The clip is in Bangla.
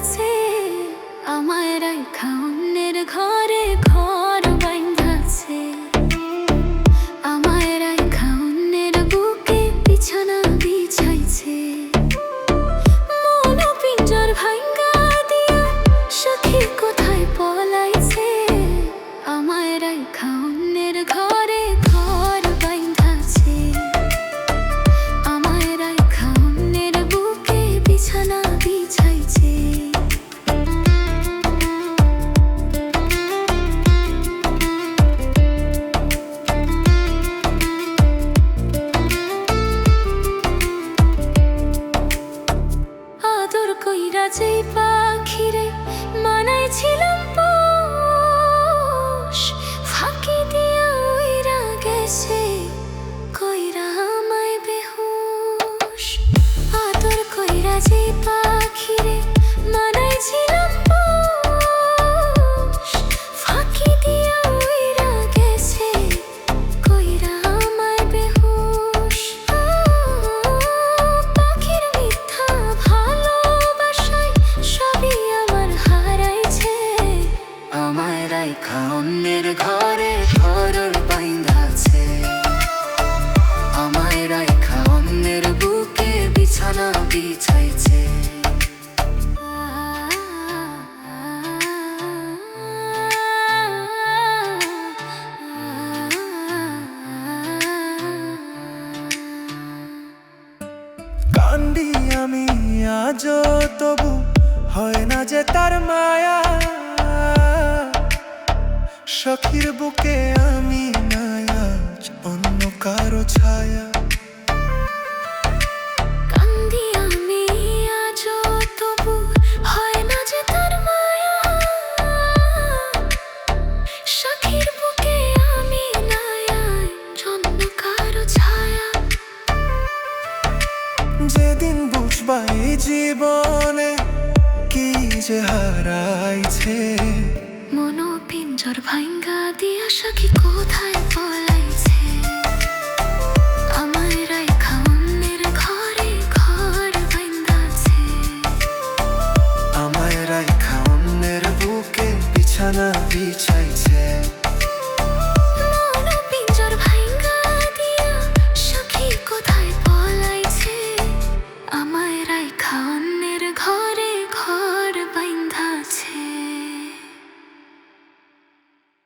হইছে আমায় রাখা অন্যের ঘরে। আদর কইরা যেই পাখিরে মানাইছিলাম রাইখা অন্যের ঘরে ঘরের বাইন্ধাছে আমায় রাইখা অন্যের বুকে বিছানা বিছাইছে। কান্দি আমি আজ তবু হয় না যে তার মায়া। সখীর বুকে আমি নায়ায় জন্ম কারও ছায়া। যেদিন বুঝবা এই জীবনে কি যে হারাইছে। জ্বর ভাঙ্গা দিয়া সখী কোথায় পলাইছে? আমার রাইখা অন্যের ঘরে ঘর বাইন্দাছে আমার রাইখা অন্যের বুকে বিছানা বিছাইছে।